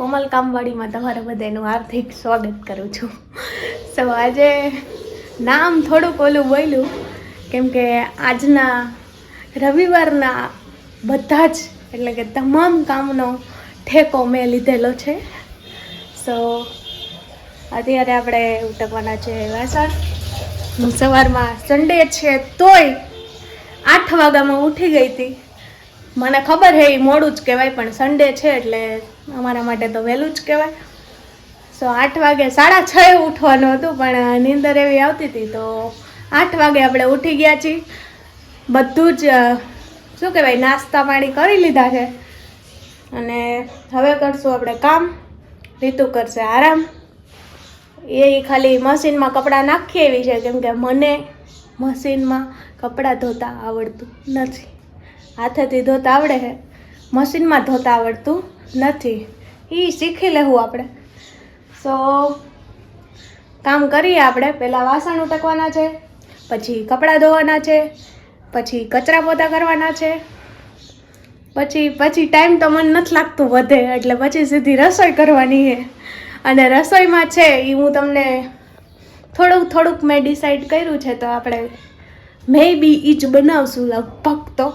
કોમલ કામવાડીમાં તમારા બધાનું હાર્દિક સ્વાગત કરું છું. સો આજે નામ થોડુંક ઓલું બોલ્યું, કેમ કે આજના રવિવારના બધા જ, એટલે કે તમામ કામનો ઠેકો મેં લીધેલો છે. સો અત્યારે આપણે ઉટકવાના છે વાસણ. સવારમાં સન્ડે છે તોય આઠ વાગ્યામાં ઉઠી ગઈ હતી. મને ખબર છે એ મોડું જ કહેવાય, પણ સન્ડે છે એટલે અમારા માટે તો વહેલું જ કહેવાય. સો આઠ વાગે, સાડા છ ઉઠવાનું હતું, પણ નીંદર એવી આવતી હતી, તો આઠ વાગે આપણે ઉઠી ગયા છીએ. બધું જ શું કહેવાય, નાસ્તા પાણી કરી લીધા છે. અને હવે કરશું આપણે કામ. રીતુ કરશે આરામ. એ ખાલી મશીનમાં કપડાં નાખી એવી છે, કેમ કે મને મશીનમાં કપડાં ધોતા આવડતું નથી. હાથેથી ધોતા આવડે છે મશીનમાં ધોતા આવડતું નથી. એ શીખી લેવું આપણે. સો કામ કરીએ આપણે. પહેલાં વાસણ ઉટકવાના છે, પછી કપડાં ધોવાના છે, પછી કચરા પોતા કરવાના છે, પછી પછી ટાઈમ તો મને નથી લાગતું વધે, એટલે પછી સીધી રસોઈ કરવાની છે અને રસોઈમાં છે એ હું તમને થોડુંક થોડુંક મેં ડિસાઈડ કર્યું છે તો આપણે મે બી એ જ બનાવશું લગભગ તો.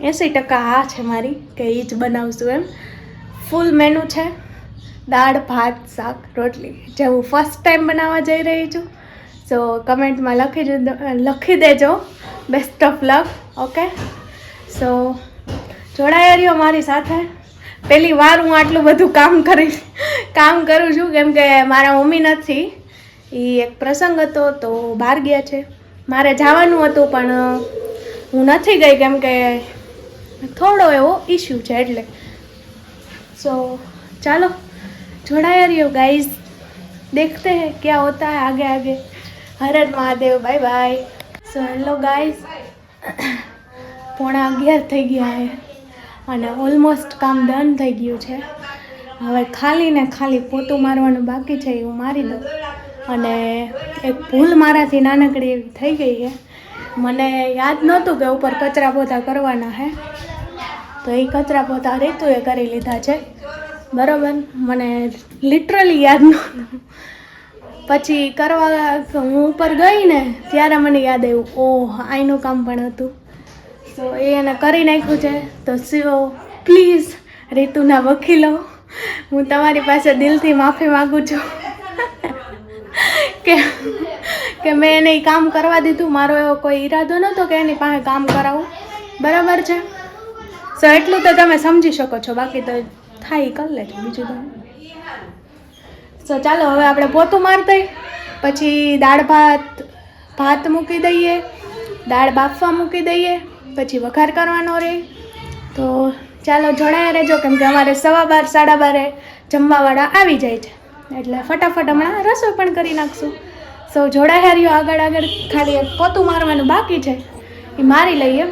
એંસી ટકા હા છે મારી કે એ જ બનાવશું એમ. ફૂલ મેનુ છે. દાળ, ભાત, શાક, રોટલી. જે હું ફર્સ્ટ ટાઈમ બનાવવા જઈ રહી છું. સો કમેન્ટમાં લખી લખી દેજો. Best of luck okay so જોડાયા રહ્યો મારી સાથે. પહેલી વાર હું આટલું બધું કામ કરી, કામ કરું છું, કેમ કે મારા મમ્મી નથી. એ એક પ્રસંગ હતો તો બહાર ગયા છે. મારે જવાનું હતું, પણ, હું નથી ગઈ, કેમ કે થોડો એવો ઇશ્યુ છે એટલે. સો ચાલો જોડાયા રહ્યો ગાઈઝ દેખતે હે ક્યાં હોતા આગે આગે. હરણ Mahadev bye bye so hello guys પોણા અગિયાર થઈ ગયા હે. અને ઓલમોસ્ટ કામ ડન થઈ ગયું છે. હવે ખાલી ને ખાલી પોતું મારવાનું બાકી છે એ હું મારી દઉં. અને એક ભૂલ મારાથી નાનકડી એવી થઈ ગઈ છે. મને યાદ નહોતું કે ઉપર કચરા પોતા કરવાના હે. તો એ કચરા પોતા રીતુએ કરી લીધા છે. બરાબર? મને લિટરલી યાદ નહોતું. પછી કરવા હું ઉપર ગઈ ને, ત્યારે મને યાદ આવ્યું, ઓહ, આઈનું કામ પણ હતું. તો એ એને કરી નાખ્યું છે. તો સીઓ પ્લીઝ રીતુના વકીલો, હું તમારી પાસે દિલથી માફી માગું છું. કે કે મેં એને કામ કરવા દીધું. મારો એવો કોઈ ઈરાદો નહોતો કે એની પાસે કામ કરાવું. બરાબર છે? સો એટલું તો તમે સમજી શકો છો, બાકી તો થાય કરી લેજો બીજું તો. સો ચાલો હવે આપણે પોતું મારતા પછી દાળ ભાત ભાત મૂકી દઈએ, દાળ બાફવા મૂકી દઈએ, પછી વઘાર કરવાનો રહે તો ચાલો જોડાયા રહેજો કેમ કે અમારે સવા બાર, સાડા બારે જમવાવાળા આવી જાય છે. એટલે ફટાફટ હમણાં રસોઈ પણ કરી નાખશું. સો જોડાયા રહ્યો આગળ આગળ ખાલી પોતું મારવાનું બાકી છે. એ મારી લઈએ.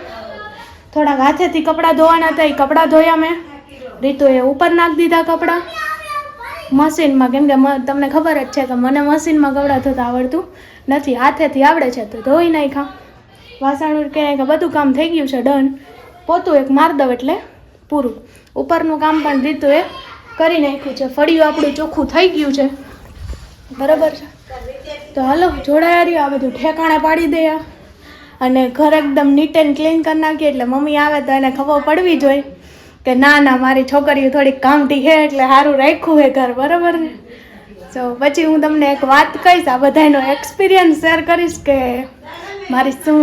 થોડાક હાથેથી કપડાં ધોવાના હતા, એ કપડાં ધોયા મેં. રીતુએ ઉપર નાખી દીધા કપડાં. મશીનમાં, કેમ કે તમને ખબર જ છે કે મને મશીનમાં કપડાં ધોતા આવડતું નથી. હાથેથી આવડે છે તો ધોઈ નાખ્યા. વાસણ ઉટકી નાખ્યા બધું કામ થઈ ગયું છે, ડન. પોતું એક માર દઉં એટલે પૂરું. ઉપરનું કામ પણ રીતુએ કરી નાખ્યું છે. ફળિયું આપણું ચોખ્ખું થઈ ગયું છે. બરાબર છે. તો હાલો, જોડાયા રહ્યો આ બધું ઠેકાણે પાડી દે આ. અને ઘર એકદમ નીટ એન્ડ ક્લીન કરી નાખીએ એટલે મમ્મી આવે તો એને ખબર પડવી જોઈએ કે ના ના, મારી છોકરીઓ થોડીક કામટી છે એટલે સારું રાખ્યું છે ઘર, બરાબર ને સો પછી હું તમને એક વાત કહીશ, આ બધાનો એક્સપિરિયન્સ શેર કરીશ કે મારી શું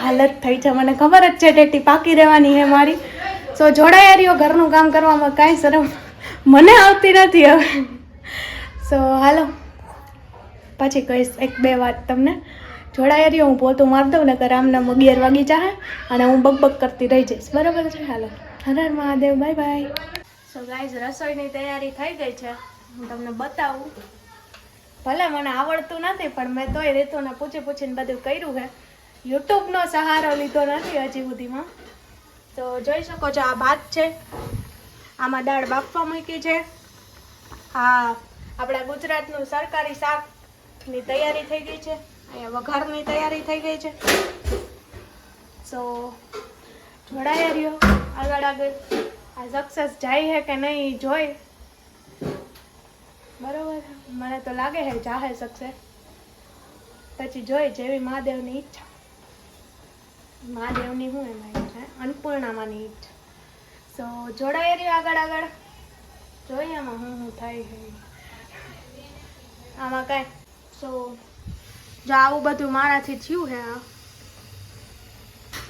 હાલત થઈ છે. મને ખબર જ છે, ટેટી પાકી રહેવાની છે મારી. સો જોડાયા રહ્યો ઘરનું કામ કરવામાં કાંઈ શરમ મને આવતી નથી હવે. સો હાલો. પછી કહીશ એક બે વાત તમને. જોડાયા રહ્યો, હું પોતું માર દઉં ને આમનામ અગિયાર વાગી જાહે અને હું બકબક કરતી રહી જઈશ. બરાબર છે, હાલો. Har Mahadev, bye bye. So guys રસોઈની તૈયારી થઈ ગઈ છે. હું તમને બતાવું. ભલે મને આવડતું નથી, પણ મેં તોય રીતોને પૂછી પૂછીને બધું કર્યું છે યુટ્યુબનો સહારો લીધો નથી હજી સુધીમાં. તો જોઈ શકો છો, આ ભાત છે. આમાં દાળ બાફવા મૂકી છે. આ આપણા ગુજરાતનું સરકારી શાકની તૈયારી થઈ ગઈ છે. અહીંયા વઘારની તૈયારી થઈ ગઈ છે. સો જોડાયા રહ્યો. આગળ આગળ. આ સક્સેસ જાય છે કે નહીં, જોઈ. બરોબર. મને તો લાગે છે જાહે સક્સેસ પછી જોઈ, જેવી મહાદેવની ઈચ્છા. મહાદેવની હું એમાં ઈચ્છા અન્નપૂર્ણામાંની ઈચ્છા. સો જોડાઈ રહ્યો આગળ આગળ. જોઈએ આમાં હું હું થાય છે આમાં કાંઈ. સો જો આવું બધું મારાથી થયું હે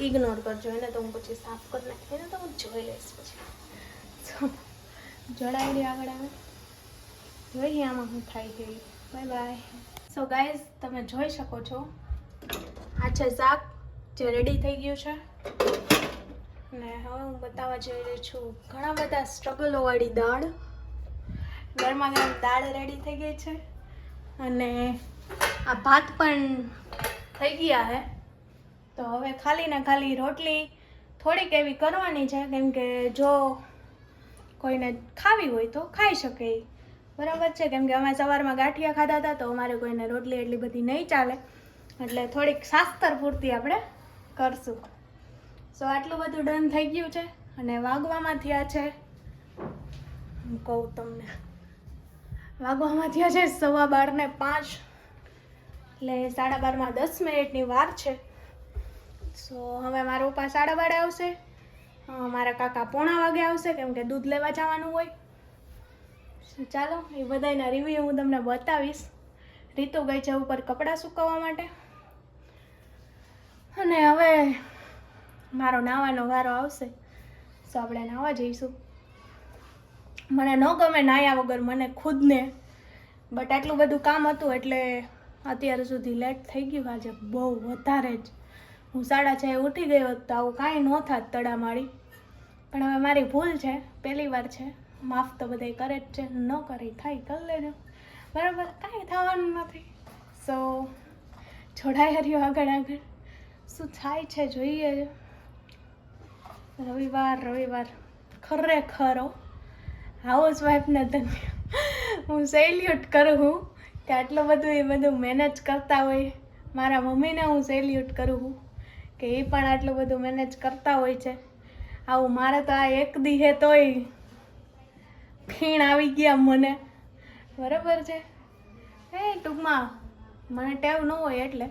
ઇગ્નોર કરજો એને તો હું પછી સાફ કરી નાખી એને તો હું જોઈ લઈશ પછી. જોડાઈ રહી આગળ આવે જોઈએ આમાં હું થાય છે. બાય બાય સો ગાઈઝ તમે જોઈ શકો છો. આ છે શાક જે રેડી થઈ ગયું છે. ને હવે હું બતાવવા જઈ રહી છું. ઘણા બધા સ્ટ્રગલોવાળી દાળ. ગરમા ગરમ દાળ રેડી થઈ ગઈ છે. અને આ ભાત પણ થઈ ગયા છે તો હવે ખાલી ને ખાલી રોટલી થોડીક એવી કરવાની છે, કેમ કે જો કોઈને ખાવી હોય તો ખાઈ શકે. બરાબર છે, કેમ કે અમે સવારમાં ગાંઠિયા ખાધા હતા, તો અમારે કોઈને રોટલી એટલી બધી નહીં ચાલે. એટલે થોડીક શાસ્તર પૂરતી આપણે કરશું. સો આટલું બધું ડન થઈ ગયું છે, અને વાગવામાં થયા છે. હું કહું તમને. વાગવામાં થયા છે સવા બાર ને પાંચ. એટલે સાડા બારમાં દસ મિનિટની વાર છે. સો હવે મારો પપ્પા સાડા બારે આવશે. મારા કાકા પોણા વાગે આવશે, કેમ કે દૂધ લેવા જવાનું હોય. ચાલો, એ બધાના રિવ્યૂ હું તમને બતાવીશ. રીતુ ગઈ છે ઉપર કપડાં સુકવવા માટે. અને હવે મારો નાવાનો વારો આવશે. સો આપણે નાવા જઈશું. મને ન ગમે નાયા વગર મને ખુદને. બટ આટલું બધું કામ હતું એટલે અત્યાર સુધી લેટ થઈ ગયું આજે બહુ વધારે જ. હું સાડા છ ઉઠી ગઈ હોત તો આવું કાંઈ ન થાત તડામાળી પણ હવે મારી ભૂલ છે, પહેલી વાર છે. માફ તો બધાય કરે જ છે, ન કરી થાય, કરી લેજો. બરાબર, કાંઈ થવાનું નથી. સો જોડાઈ રહ્યો આગળ આગળ. શું થાય છે જોઈએ. રવિવાર રવિવાર. ખરેખરો હાઉસ વાઇફને ધન્ય. હું સેલ્યુટ કરું કે આટલું બધું એ બધું મેનેજ કરતા હોય. મારા મમ્મીને હું સેલ્યુટ કરું છું કે એ પણ આટલું બધું મેનેજ કરતા હોય છે. આવું મારે તો આ એક દિહે તોય ખીણ આવી ગયા મને. બરાબર છે? એ ટૂંકમાં મને ટેવ ન હોય એટલે.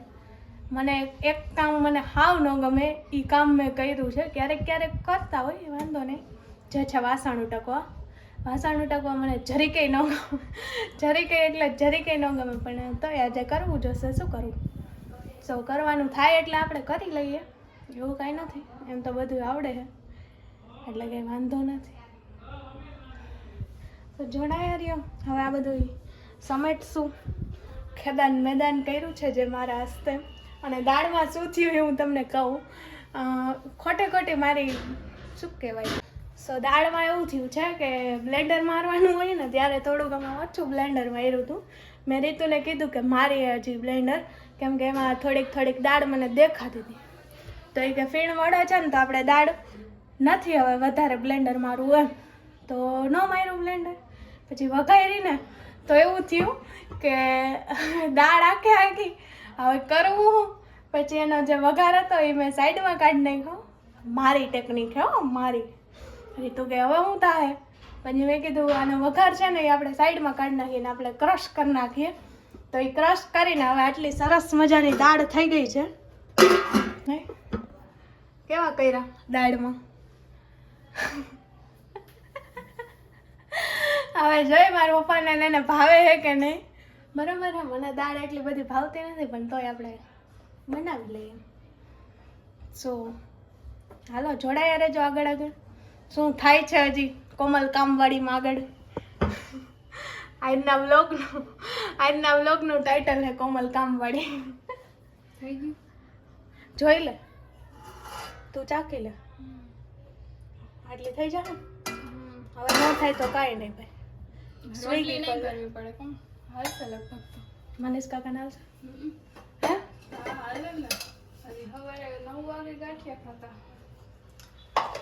મને એક કામ મને હાવ ન ગમે એ કામ મેં કર્યું છે. ક્યારેક ક્યારેક કરતા હોય, વાંધો નહીં. જે છે વાસણ ઉટકવા વાસણ ઉટકવા મને જરીકે ન જરીકે એટલે જરીકે ન ગમે, પણ તોય આજે કરવું જોશે. શું કરવું સો કરવાનું થાય એટલે આપણે કરી લઈએ. એવું કાંઈ નથી. એમ તો બધું આવડે છે. એટલે કંઈ વાંધો નથી. તો જોડાયા રહ્યો. હવે આ બધું સમેટશું. ખેદાન મેદાન કર્યું છે જે મારા હસ્તે. અને દાળમાં શું થયું એ હું તમને કહું. ખોટે ખોટી મારી શું કહેવાય? સો દાળમાં એવું થયું છે કે બ્લેન્ડર મારવાનું હોય ને, ત્યારે થોડુંક અમે ઓછું બ્લેન્ડર માર્યું હતું. મેં રીતુને કીધું કે મારી હજી બ્લેન્ડર કેમ કે એમાં થોડીક થોડીક દાળ મને દેખાતી હતી. તો એ કે ફીણ વળે છે ને, તો આપણે દાળ નથી હવે વધારે બ્લેન્ડર મારવું એમ. તો ન માર્યું બ્લેન્ડર પછી વઘારીને તો એવું થયું કે દાળ આખે આખી, હવે કરવું? પછી એનો જે વઘાર હતો એ મેં સાઈડમાં કાઢી નાખ્યો. મારી ટેકનિક હો, મારી. રીતુ કે હવે હું થાય. પછી મેં કીધું આનો વઘાર છે ને એ આપણે સાઈડમાં કાઢી નાખીને આપણે ક્રશ કરી નાખીએ. તો એ ક્રશ કરીને હવે આટલી સરસ મજાની દાળ થઈ ગઈ છે? કેવા કર્યા દાળમાં? હવે જોઈ મારા પપ્પાને એને ભાવે છે કે નહીં? બરાબર મને દાળ એટલી બધી ભાવતી નથી, પણ તોય આપણે બનાવી લઈએ. સો હાલો, જોડાયા રહેજો આગળ આગળ. શું થાય છે હજી કોમલ કામવાળીમાં આગળ? આજના વ્લોગનું આજના વ્લોગનું ટાઇટલ છે કોમલ કામવાળી. થઈ ગયું? જોઈ લે. તું ચાકી લે. આટલી થઈ જાય હવે ન થાય તો કાંઈ નહીં ભાઈ. સ્વીગી કરવી પડે કોણ? હાલશે લગભગ તો. મનીષ કાકા ના હમ. હે? હા હાલે ને. હજી સવારે નવ વાગે ગાંઠિયા ખાતા.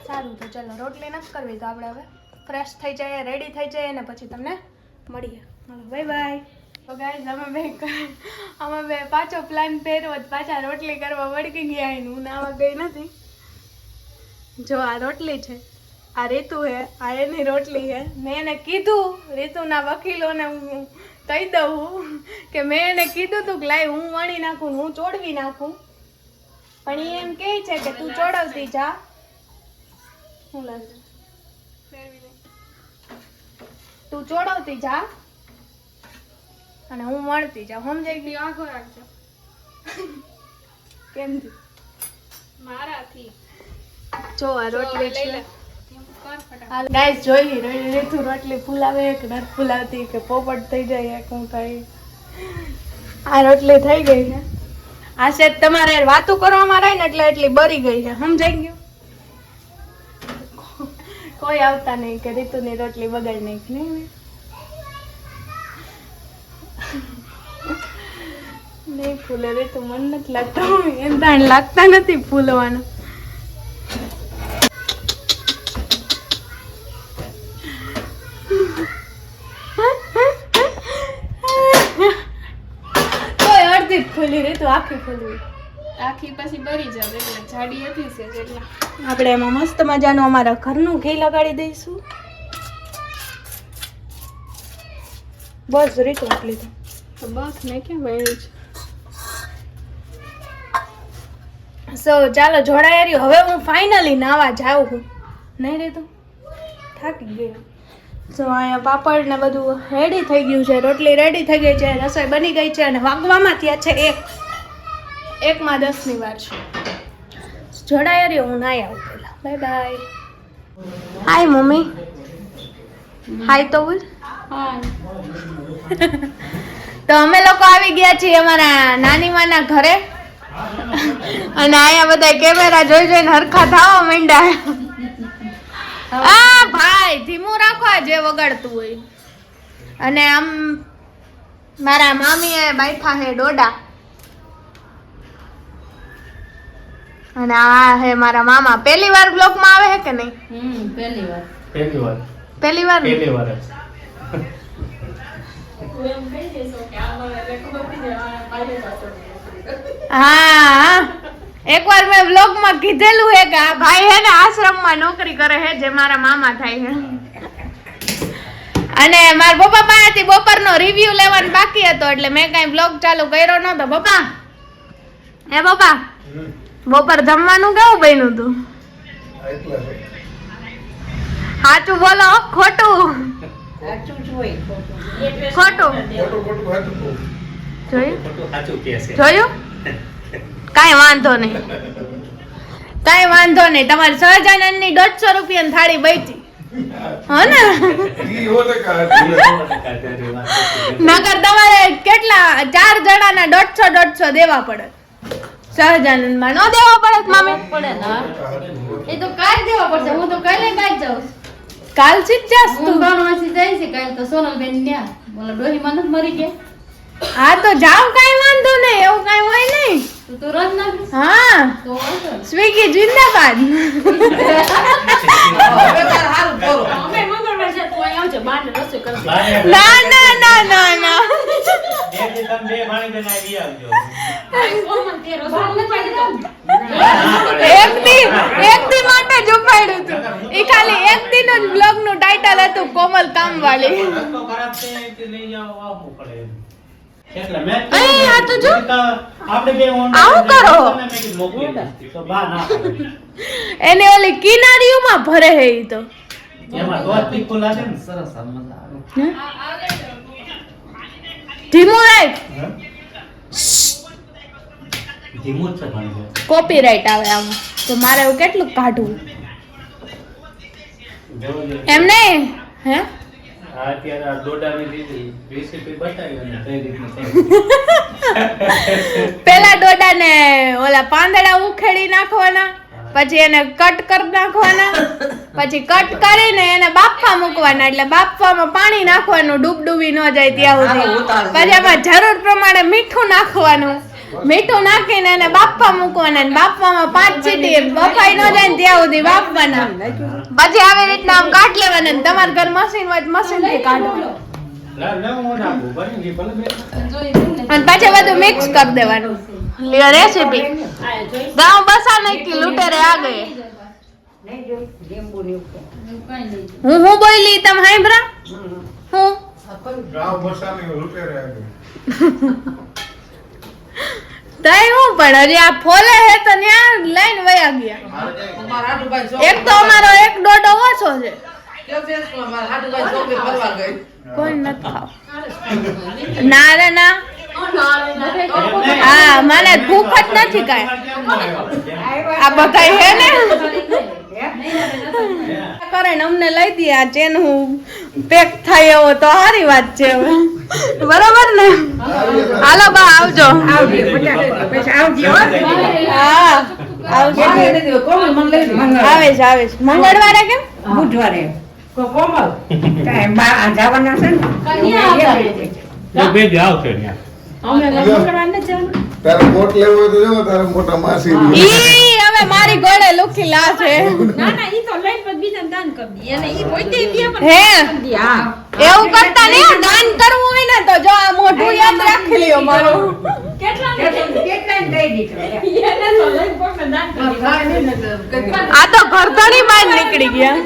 સારું તો ચલો, રોટલી નથી કરવી તો આપણે હવે ફ્રેશ થઈ જાય રેડી થઈ જાય અને પછી તમને મળીએ. હાલો બાય બાય તો ગાઈઝ અમે બે અમે બે પાછો પ્લાન પહેર્યો જ, પાછા રોટલી કરવા વળગી ગયા હું નાવા ગઈ નથી. જો આ રોટલી છે, આ રીતુ હે, આ એની રોટલી હે. મેં એને કીધું, રીતુના વકીલોને હું કહી દઉં કે મેં એને કીધું તું કે લાય હું વણી નાખું ને હું ચોડવી નાખું. પણ એ એમ કહે છે કે તું ચોડવતી જા. શું લાગે? તું ચોડવતી જા. અને હું વણતી જા સમજાઈ ગઈ આખો રાખજો. કેમ મારાથી. જો આ રોટલી છે. એમ કર ફટાફટ. ગાઈસ જોઈ રીતુ રોટલી ફૂલાવે કે નથી ફૂલાવતી કે પોપટ થઈ જાય કે હું થાય? આ રોટલી થઈ ગઈ છે. આ સેટ તમારે વાતું કરવામાં રહી ને એટલે એટલી બરી ગઈ છે. સમજાઈ ગયું? કોઈ આવતા નહીં કે રીતુની રોટલી બગાડી નાખી, નહીં? નહીં ફૂલે, રીતુ મન નથી લાગતું. એમ તાણ લાગતા નથી ફૂલવાનું. કોઈ અડધી જ ફૂલી, રીતુ આખી ફૂલવી. આખી પછી બરી જાવ એટલે જાડી હતી છે એટલે. આપણે એમાં મસ્ત મજાનું અમારા ઘરનું ઘી લગાડી દઈશું. બસ રીતુ આટલી તો તો બસ મેં કેમ વળી છે? સો ચાલો જોડાઈ રહ્યું. હવે હું ફાઇનલી નાવા જાઉં છું. નહીં રહેતું થાકી ગઈ સો અહીંયા પાપડ ને બધું રેડી થઈ ગયું છે. રોટલી રેડી થઈ ગઈ છે. રસોઈ બની ગઈ છે અને વાગવામાં થયા છે એક. એકમાં દસની વાર છે. જોડાઈ રહ્યો હું નાઈ આવું પેલા. Bye bye hi mummy. Hi તો બોલ તો અમે લોકો આવી ગયા છીએ અમારા નાની માના ઘરે. અને અહીંયા બધા કેમેરા જોઈ જોઈને હરખા થાવા માંડ્યા. આ ભાઈ ધીમું રાખો જે વગાડતું હોય. અને આમ મારા મામીએ બાઈફા હે ડોડા. અને આ હે મારા મામા. પહેલી વાર બ્લોગમાં આવે હે કે નહીં? પહેલી વાર. પહેલી વાર. પહેલી વાર જ. હા એકવાર મેં બ્લોગમાં કીધેલું હે કે આ ભાઈ હે ને આશ્રમમાં નોકરી કરે હે જે મારા મામા થાય હે. અને મારા પપ્પા પાસેથી બપોરનો રિવ્યુ લેવાનો બાકી હતો એટલે મેં કાંઈ બ્લોગ ચાલુ કર્યો નહોતો. પપ્પા? હે પપ્પા? બપોર જમવાનું કેવું બન્યું તું? સાચું બોલો ખોટું. ખોટું. જોયું? ખોટું સાચું કહે છે. જોયું? કાંઈ વાંધો નહીં. કાંઈ વાંધો નહીં. તમારી સહજાનંદની દોઢસો રૂપિયાની થાળી બેઠી હો ને? નગર તમારે કેટલા ચાર જણાના દોઢસો દોઢસો દેવા પડે. સહજાનંદમાં નો દેવા પડે મામે. પડે ને એ તો કાલ દેવા પડશે હું તો કાલે કાલ જાઉં. કાલ છે જ જાસ તું. ભણવાથી જાય છે કાલ તો સોનલબેન ન્યા. બોલા ડોહીમાં નથી મરી ગયા હા તો જાવ કાઈ વાંધો નહીં એવું કઈ હોય નહીં. તું તો રોજ હા. તો સ્વીગી જિંદાબાદ. અમે મંગળવાર છે તું અહીં આવજે બાને રસોઈ કરજે ના ના ના ના. એક દી એક દી માટે જ ઉપાડ્યું હતું. એ ખાલી એક દી નું બ્લોગનું ટાઇટલ હતું કોમલ કામવાળી અહીં આ તો જો. આવું કરો. એને ઓલી કિનારીઓમાં ભરે હે ઈ તો. હે? ધીમું રાખ ધીમું જ છે પાણી કોપીરાઈટ આવે આમ. તો મારે એવું કેટલું કાઢવું? એમ નહીં? હે? પેલા. પેલા ડોડાને ઓલા પાંદડા ઉખેડી નાખવાના પછી એને કટ કરી નાખવાના પછી કટ કરીને એને બાફવા મૂકવાના એટલે બાફવામાં પાણી નાખવાનું ડૂબ ડૂબી ન જાય ત્યાં સુધી. પછી એમાં જરૂર પ્રમાણે મીઠું નાખવાનું. મીઠું નાખીને એને બાફવા મૂકવાના ને બાફવામાં પાંચ ચીટી બફાઈ ન જાય ને ત્યાં સુધી બાફવાના. પછી આવી રીતના આમ કાઢ લેવાના ને તમારા ઘર મશીન હોય મશીનથી કાઢવાનું. અને પાછું બધું મિક્સ કરી દેવાનું. રેસીપી ગાઉ બસા નાખી લૂંટેરે આ ગઈ હું હું બોલી તમે હાંભળા હું ગાવ બસાની રૂપે રહ્યા. તઈ હું પણ અરે આ ફોલે હે તો ન્યા લાઈન વયા ગયા એક તો અમારો એક ડોડો ઓછો છે. કોઈ ખાવ ના રે ના હા મને ભૂખ જ નથી કાંઈ આ બધા હે ને કરે ને અમને લઈ દે આ ચેન હું પેક થાય એવો તો સારી વાત છે હવે. બરાબર ને? હાલો બા આવજો. હો. આવે છે આવે છે. મંગળવારે કેમ? બુધવારે. કોમલ. કાંઈ બા આ જવાના છે ને? એ બે જ આવશે ત્યાં. તારે કોટ લેવો હોય તો જો તારે મોટા માસી ઈ હવે મારી ગોળે લુખી લા છે હે? એવું કરતા નહીં દાન કરવું હોય ને તો જો આ મોઢું યાદ રાખી લ્યો મારું. કેટલાને દઈ દીધું? આ તો ઘરધણી બહાર નીકળી ગયા.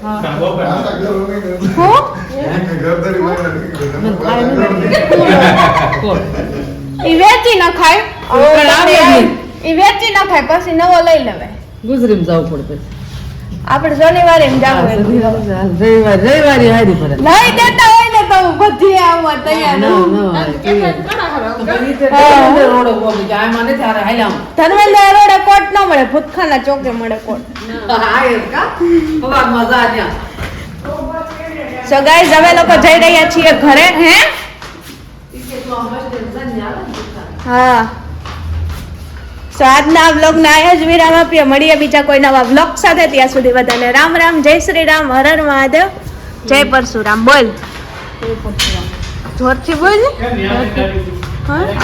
કરો. હું? ઘરધણી નીકળે. વેચી ન વેચી પછી નવો લઈ લેવાય. ગુજરીમ જવું પડે આપણે શનિવારે રવિવારે હારી પડે નહીં દેતા હોય ને તો બધી આવવા તૈયાર. ધર્મેન્દ્ર રોડે કોટ ન મળે ભૂતખાના ચોકે મળે કોટ. સો ગાઈઝ હવે લોકો જઈ રહ્યા છીએ ઘરે હે? હા. સો આજના વ્લોગના આ જ વિરામ આપીએ. મળીએ બીજા કોઈ નવા વ્લોગ સાથે. ત્યાં સુધી બધાને રામ રામ જય શ્રી રામ હર હર મહાદેવ જય પરશુરામ. બોલ. જોરથી બોલ?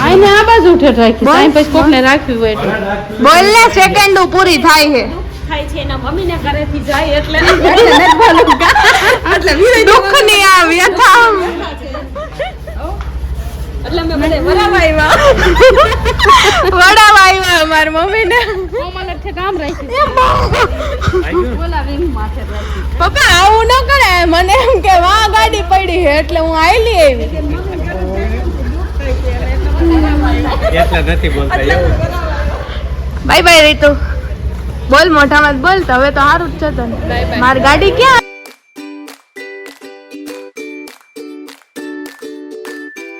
આઈને આ બાજુ ઉઠે રાખી. સાંઈ પછી કોકને રાખવી હોય એટલે બોલ ને સેકન્ડ પૂરી થાય છે. થાય છે એના મમ્મીને ઘરેથી જાય એટલે. દુઃખ ની આ વ્યથા એટલે અમે બધે બરાબર આવ્યા આવ્યા મમ્મી ને કામ રાખી આવી ગયું? બોલાવી માથે રાખી પપ્પા આવું ન કરે. મને એમ કે વા ગાડી પડી છે એટલે હું આયલી આવી. એટલે નથી બોલતા બાય બાય રીતુ. બોલ મોઢામાં બોલ તો હવે તો સારું જ છે તને. મારી ગાડી ક્યાં